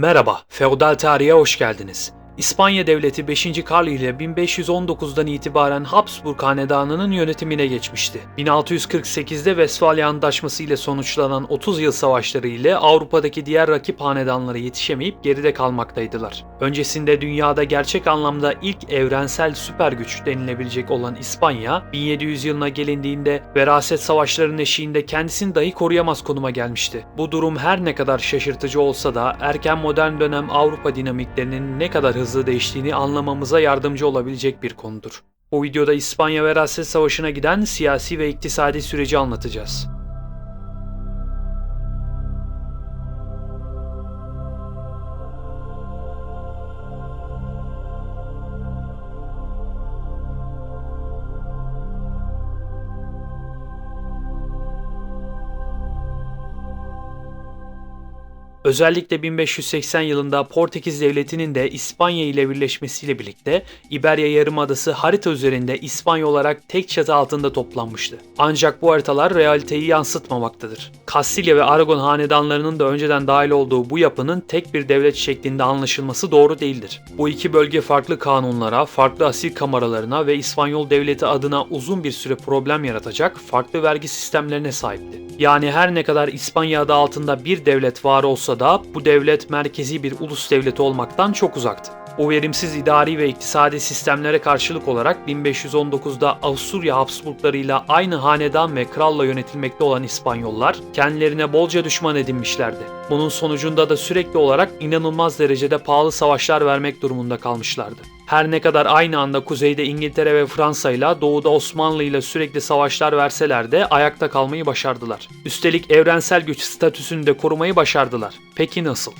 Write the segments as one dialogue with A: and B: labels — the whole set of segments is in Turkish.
A: Merhaba, feodal tarihe hoş geldiniz. İspanya Devleti 5. Karl ile 1519'dan itibaren Habsburg Hanedanı'nın yönetimine geçmişti. 1648'de Westfalia Antlaşması ile sonuçlanan 30 yıl savaşları ile Avrupa'daki diğer rakip hanedanlara yetişemeyip geride kalmaktaydılar. Öncesinde dünyada gerçek anlamda ilk evrensel süper güç denilebilecek olan İspanya, 1700 yılına gelindiğinde veraset savaşlarının eşiğinde kendisini dahi koruyamaz konuma gelmişti. Bu durum her ne kadar şaşırtıcı olsa da erken modern dönem Avrupa dinamiklerinin ne kadar hızlı değiştiğini anlamamıza yardımcı olabilecek bir konudur. Bu videoda İspanya Veraset Savaşı'na giden siyasi ve iktisadi süreci anlatacağız. Özellikle 1580 yılında Portekiz Devleti'nin de İspanya ile birleşmesiyle birlikte İberya Yarımadası harita üzerinde İspanya olarak tek çatı altında toplanmıştı. Ancak bu haritalar realiteyi yansıtmamaktadır. Kastilya ve Aragon hanedanlarının da önceden dahil olduğu bu yapının tek bir devlet şeklinde anlaşılması doğru değildir. Bu iki bölge farklı kanunlara, farklı asil kameralarına ve İspanyol devleti adına uzun bir süre problem yaratacak farklı vergi sistemlerine sahipti. Yani her ne kadar İspanya adı altında bir devlet var olsa da bu devlet merkezi bir ulus devleti olmaktan çok uzaktı. Bu verimsiz idari ve iktisadi sistemlere karşılık olarak 1519'da Avusturya Habsburglarıyla aynı hanedan ve kralla yönetilmekte olan İspanyollar kendilerine bolca düşman edinmişlerdi. Bunun sonucunda da sürekli olarak inanılmaz derecede pahalı savaşlar vermek durumunda kalmışlardı. Her ne kadar aynı anda kuzeyde İngiltere ve Fransa ile doğuda Osmanlı ile sürekli savaşlar verseler de ayakta kalmayı başardılar. Üstelik evrensel güç statüsünü de korumayı başardılar. Peki nasıl?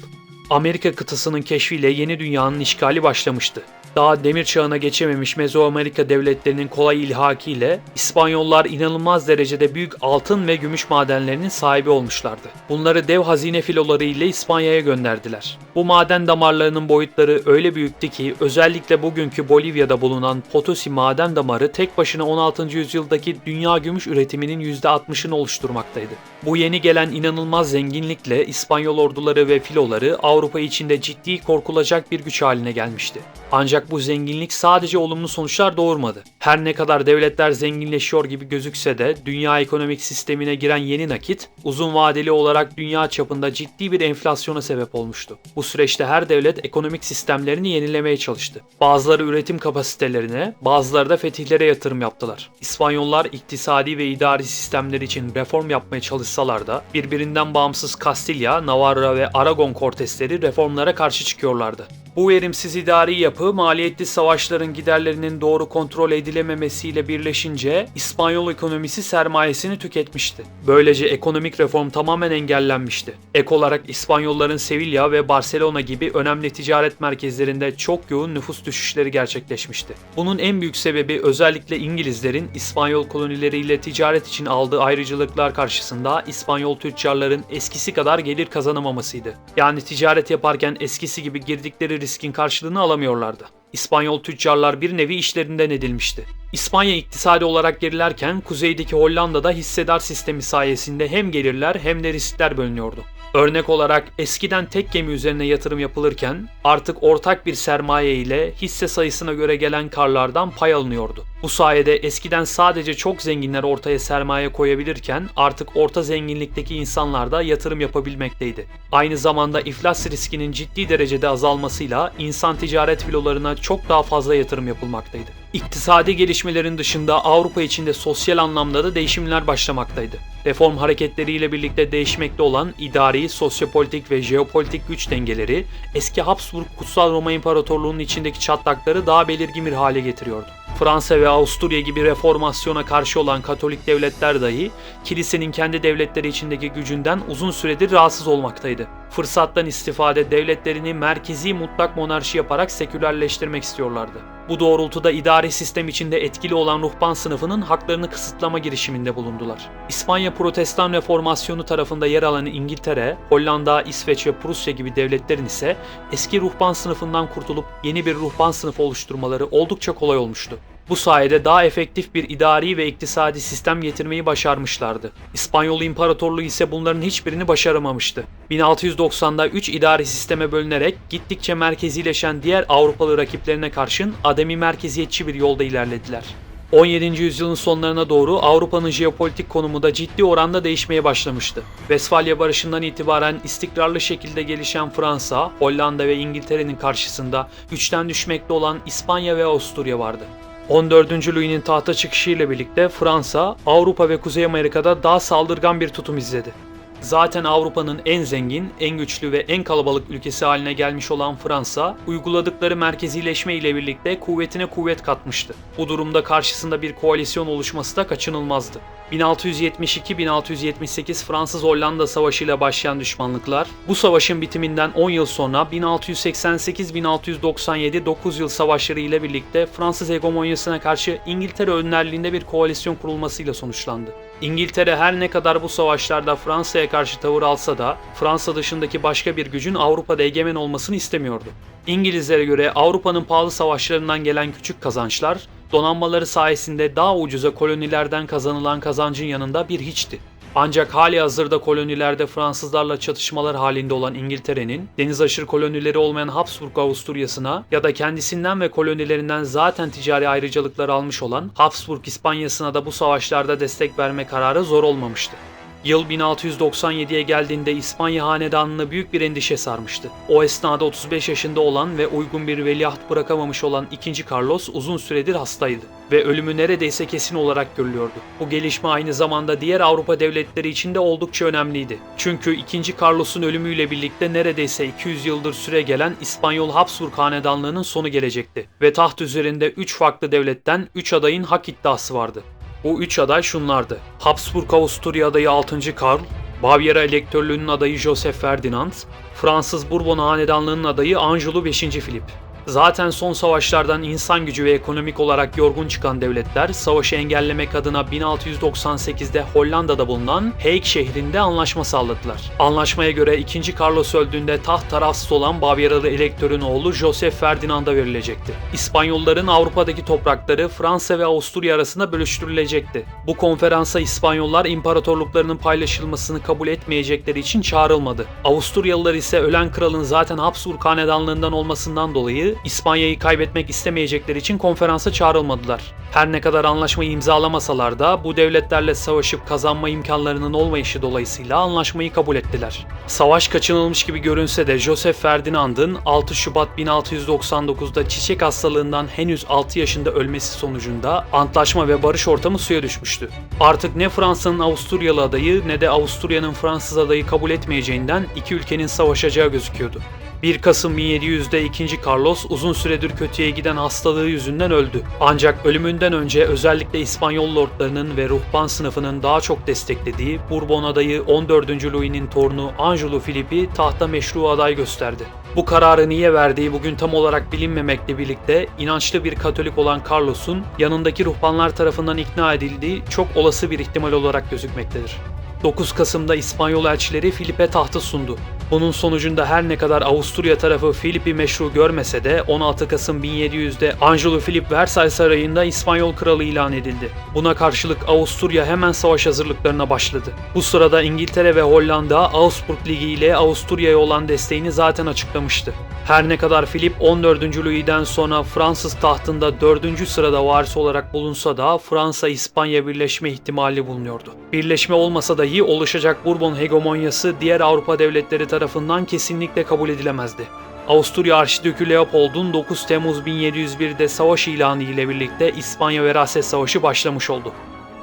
A: Amerika kıtasının keşfiyle yeni dünyanın işgali başlamıştı. Daha demir çağına geçememiş Mezoamerika devletlerinin kolay ilhakiyle İspanyollar inanılmaz derecede büyük altın ve gümüş madenlerinin sahibi olmuşlardı. Bunları dev hazine filoları ile İspanya'ya gönderdiler. Bu maden damarlarının boyutları öyle büyüktü ki özellikle bugünkü Bolivya'da bulunan Potosi maden damarı tek başına 16. yüzyıldaki dünya gümüş üretiminin %60'ını oluşturmaktaydı. Bu yeni gelen inanılmaz zenginlikle İspanyol orduları ve filoları Avrupa içinde ciddi korkulacak bir güç haline gelmişti. Ancak bu zenginlik sadece olumlu sonuçlar doğurmadı. Her ne kadar devletler zenginleşiyor gibi gözükse de dünya ekonomik sistemine giren yeni nakit uzun vadeli olarak dünya çapında ciddi bir enflasyona sebep olmuştu. Bu süreçte her devlet ekonomik sistemlerini yenilemeye çalıştı. Bazıları üretim kapasitelerine, bazıları da fetihlere yatırım yaptılar. İspanyollar iktisadi ve idari sistemler için reform yapmaya çalışsalar da birbirinden bağımsız Kastilya, Navarra ve Aragon kortesleri reformlara karşı çıkıyorlardı. Bu verimsiz idari yapı maliyetli savaşların giderlerinin doğru kontrol edilememesiyle birleşince İspanyol ekonomisi sermayesini tüketmişti. Böylece ekonomik reform tamamen engellenmişti. Ek olarak İspanyolların Sevilla ve Barcelona gibi önemli ticaret merkezlerinde çok yoğun nüfus düşüşleri gerçekleşmişti. Bunun en büyük sebebi özellikle İngilizlerin İspanyol kolonileriyle ticaret için aldığı ayrıcalıklar karşısında İspanyol tüccarların eskisi kadar gelir kazanamamasıydı. Yani ticaret yaparken eskisi gibi girdikleri riskin karşılığını alamıyorlardı. İspanyol tüccarlar bir nevi işlerinden edilmişti. İspanya iktisadi olarak gerilerken kuzeydeki Hollanda'da hissedar sistemi sayesinde hem gelirler hem de riskler bölünüyordu. Örnek olarak eskiden tek gemi üzerine yatırım yapılırken artık ortak bir sermaye ile hisse sayısına göre gelen karlardan pay alınıyordu. Bu sayede eskiden sadece çok zenginler ortaya sermaye koyabilirken artık orta zenginlikteki insanlar da yatırım yapabilmekteydi. Aynı zamanda iflas riskinin ciddi derecede azalmasıyla insan ticaret filolarına çok daha fazla yatırım yapılmaktaydı. İktisadi gelişmelerin dışında Avrupa içinde sosyal anlamda da değişimler başlamaktaydı. Reform hareketleriyle birlikte değişmekte olan idari, sosyopolitik ve jeopolitik güç dengeleri eski Habsburg Kutsal Roma İmparatorluğu'nun içindeki çatlakları daha belirgin bir hale getiriyordu. Fransa ve Avusturya gibi reformasyona karşı olan Katolik devletler dahi kilisenin kendi devletleri içindeki gücünden uzun süredir rahatsız olmaktaydı. Fırsattan istifade devletlerini merkezi mutlak monarşi yaparak sekülerleştirmek istiyorlardı. Bu doğrultuda idari sistem içinde etkili olan ruhban sınıfının haklarını kısıtlama girişiminde bulundular. İspanya Protestan Reformasyonu tarafında yer alan İngiltere, Hollanda, İsveç ve Prusya gibi devletlerin ise eski ruhban sınıfından kurtulup yeni bir ruhban sınıfı oluşturmaları oldukça kolay olmuştu. Bu sayede daha efektif bir idari ve iktisadi sistem getirmeyi başarmışlardı. İspanyol İmparatorluğu ise bunların hiçbirini başaramamıştı. 1690'da 3 idari sisteme bölünerek gittikçe merkezileşen diğer Avrupalı rakiplerine karşın ademi merkeziyetçi bir yolda ilerlediler. 17. yüzyılın sonlarına doğru Avrupa'nın jeopolitik konumu da ciddi oranda değişmeye başlamıştı. Westfalia Barışı'ndan itibaren istikrarlı şekilde gelişen Fransa, Hollanda ve İngiltere'nin karşısında güçten düşmekte olan İspanya ve Avusturya vardı. 14. Louis'nin tahta çıkışıyla birlikte Fransa, Avrupa ve Kuzey Amerika'da daha saldırgan bir tutum izledi. Zaten Avrupa'nın en zengin, en güçlü ve en kalabalık ülkesi haline gelmiş olan Fransa, uyguladıkları merkezileşme ile birlikte kuvvetine kuvvet katmıştı. Bu durumda karşısında bir koalisyon oluşması da kaçınılmazdı. 1672-1678 Fransız-Hollanda Savaşı ile başlayan düşmanlıklar, bu savaşın bitiminden 10 yıl sonra 1688-1697 9 yıl savaşları ile birlikte Fransız hegemonyasına karşı İngiltere önderliğinde bir koalisyon kurulmasıyla sonuçlandı. İngiltere her ne kadar bu savaşlarda Fransa'ya karşı tavır alsa da Fransa dışındaki başka bir gücün Avrupa'da egemen olmasını istemiyordu. İngilizlere göre Avrupa'nın pahalı savaşlarından gelen küçük kazançlar donanmaları sayesinde daha ucuza kolonilerden kazanılan kazancın yanında bir hiçti. Ancak hali hazırda kolonilerde Fransızlarla çatışmalar halinde olan İngiltere'nin deniz aşırı kolonileri olmayan Habsburg Avusturya'sına ya da kendisinden ve kolonilerinden zaten ticari ayrıcalıklar almış olan Habsburg İspanya'sına da bu savaşlarda destek verme kararı zor olmamıştı. Yıl 1697'ye geldiğinde İspanya hanedanını büyük bir endişe sarmıştı. O esnada 35 yaşında olan ve uygun bir veliaht bırakamamış olan 2. Carlos uzun süredir hastaydı ve ölümü neredeyse kesin olarak görülüyordu. Bu gelişme aynı zamanda diğer Avrupa devletleri için de oldukça önemliydi. Çünkü 2. Carlos'un ölümüyle birlikte neredeyse 200 yıldır süre gelen İspanyol Habsburg hanedanlığının sonu gelecekti ve taht üzerinde 3 farklı devletten 3 adayın hak iddiası vardı. Bu üç aday şunlardı. Habsburg Avusturya adayı 6. Karl, Bavyera elektörlüğünün adayı Joseph Ferdinand, Fransız Bourbon hanedanlığının adayı Anjou 5. Philip. Zaten son savaşlardan insan gücü ve ekonomik olarak yorgun çıkan devletler savaşı engellemek adına 1698'de Hollanda'da bulunan Hague şehrinde anlaşma sağladılar. Anlaşmaya göre 2. Carlos öldüğünde taht tarafsız olan Bavyeralı elektörün oğlu Joseph Ferdinand'a verilecekti. İspanyolların Avrupa'daki toprakları Fransa ve Avusturya arasında bölüştürülecekti. Bu konferansa İspanyollar imparatorluklarının paylaşılmasını kabul etmeyecekleri için çağrılmadı. Avusturyalılar ise ölen kralın zaten Habsburg hanedanlığından olmasından dolayı İspanya'yı kaybetmek istemeyecekleri için konferansa çağrılmadılar. Her ne kadar anlaşmayı imzalamasalar da bu devletlerle savaşıp kazanma imkanlarının olmayışı dolayısıyla anlaşmayı kabul ettiler. Savaş kaçınılmış gibi görünse de Joseph Ferdinand'ın 6 Şubat 1699'da çiçek hastalığından henüz 6 yaşında ölmesi sonucunda antlaşma ve barış ortamı suya düşmüştü. Artık ne Fransa'nın Avusturyalı adayı ne de Avusturya'nın Fransız adayı kabul etmeyeceğinden iki ülkenin savaşacağı gözüküyordu. 1 Kasım 1700'de 2. Carlos uzun süredir kötüye giden hastalığı yüzünden öldü. Ancak ölümünden önce özellikle İspanyol lordlarının ve ruhban sınıfının daha çok desteklediği Bourbon adayı 14. Louis'nin torunu Anjou Philip'i tahta meşru aday gösterdi. Bu kararı niye verdiği bugün tam olarak bilinmemekle birlikte inançlı bir Katolik olan Carlos'un yanındaki ruhbanlar tarafından ikna edildiği çok olası bir ihtimal olarak gözükmektedir. 9 Kasım'da İspanyol elçileri Filip'e tahtı sundu. Bunun sonucunda her ne kadar Avusturya tarafı Filip'i meşru görmese de 16 Kasım 1700'de Anjou Filip Versailles Sarayı'nda İspanyol kralı ilan edildi. Buna karşılık Avusturya hemen savaş hazırlıklarına başladı. Bu sırada İngiltere ve Hollanda Augsburg Ligi ile Avusturya'ya olan desteğini zaten açıklamıştı. Her ne kadar Filip 14. Louis'den sonra Fransız tahtında 4. sırada varis olarak bulunsa da Fransa-İspanya birleşme ihtimali bulunuyordu. Birleşme olmasa dahi oluşacak Bourbon hegemonyası diğer Avrupa devletleri tarafından kesinlikle kabul edilemezdi. Avusturya Arşidükü Leopold'un 9 Temmuz 1701'de savaş ilanı ile birlikte İspanya Veraset Savaşı başlamış oldu.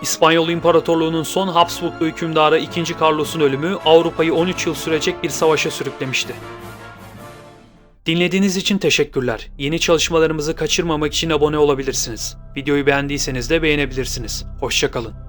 A: İspanyol İmparatorluğu'nun son Habsburglu hükümdarı 2. Carlos'un ölümü Avrupa'yı 13 yıl sürecek bir savaşa sürüklemişti. Dinlediğiniz için teşekkürler. Yeni çalışmalarımızı kaçırmamak için abone olabilirsiniz. Videoyu beğendiyseniz de beğenebilirsiniz. Hoşçakalın.